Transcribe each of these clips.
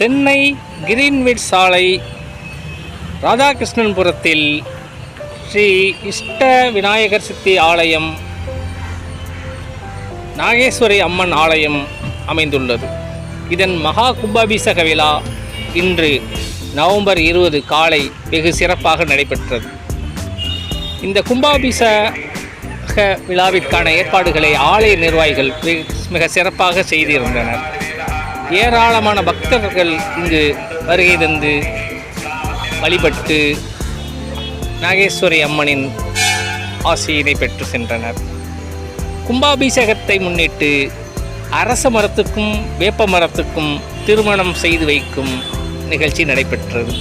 சென்னை கிரீன்விட் சாலை ராதாகிருஷ்ணன்புரத்தில் ஸ்ரீ இஷ்ட விநாயகர் சித்தி ஆலயம் நாகேஸ்வரி அம்மன் ஆலயம் அமைந்துள்ளது. இதன் மகா கும்பாபிஷேக விழா இன்று நவம்பர் இருபது காலை வெகு சிறப்பாக நடைபெற்றது. இந்த கும்பாபிஷேக விழாவிற்கான ஏற்பாடுகளை ஆலய நிர்வாகிகள் மிக சிறப்பாக செய்திருந்தனர். ஏராளமான பக்தர்கள் இங்கு வருகை தந்து வழிபட்டு நாகேஸ்வரி அம்மனின் ஆசையினை பெற்று சென்றனர். கும்பாபிஷேகத்தை முன்னிட்டு அரச மரத்துக்கும் வேப்ப மரத்துக்கும் திருமணம் செய்து வைக்கும் நிகழ்ச்சி நடைபெற்றது.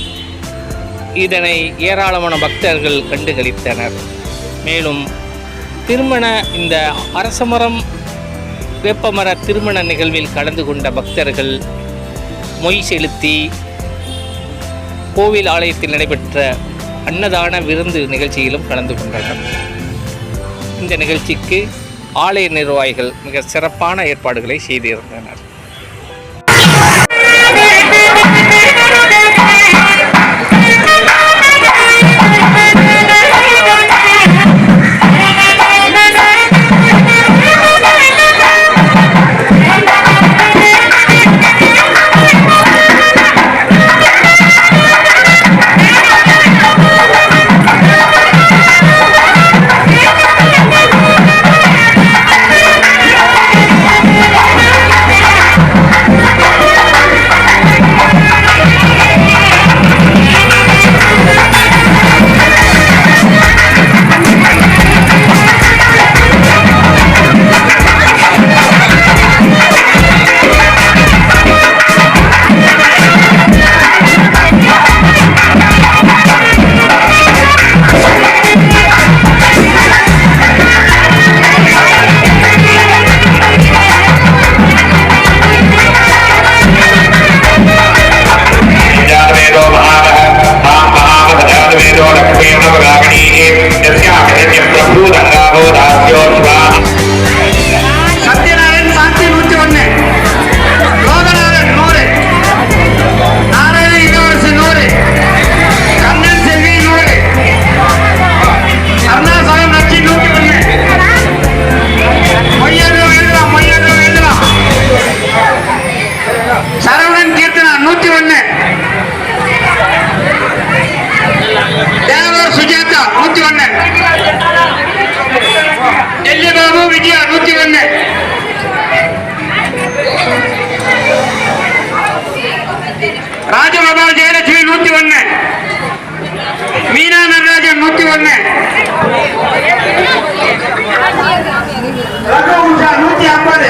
இதனை ஏராளமான பக்தர்கள் கண்டுகளித்தனர் மேலும் திருமண இந்த அரசமரம் வேப்பமர திருமண நிகழ்வில் கலந்து கொண்ட பக்தர்கள் மொய் செலுத்தி கோவில் ஆலயத்தில் நடைபெற்ற அன்னதான விருந்து நிகழ்ச்சியிலும் கலந்து கொண்டனர். இந்த நிகழ்ச்சிக்கு ஆலய நிர்வாகிகள் மிக சிறப்பான ஏற்பாடுகளை செய்திருந்தனர். लक्ष्मीर्नवगामिनीः நூத்தி ஒண்ணு மீனா நடராஜன் நூத்தி ஒண்ணு நூத்தி ஐம்பது.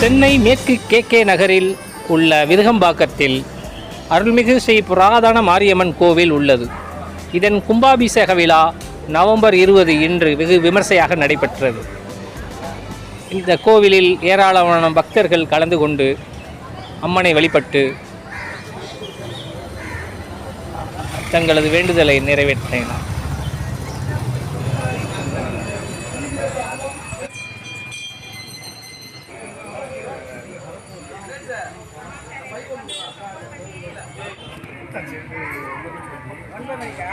சென்னை மேற்கு கே கே நகரில் உள்ள விருகம்பாக்கத்தில் அருள்மிகு ஸ்ரீ புராதன மாரியம்மன் கோவில் உள்ளது. இதன் கும்பாபிஷேக விழா நவம்பர் இருபது இன்று வெகு விமர்சையாக நடைபெற்றது. இந்த கோவிலில் ஏராளமான பக்தர்கள் கலந்து கொண்டு அம்மனை வழிபட்டு தங்களது வேண்டுதலை நிறைவேற்றினார். ஒன்பது மணிக்கா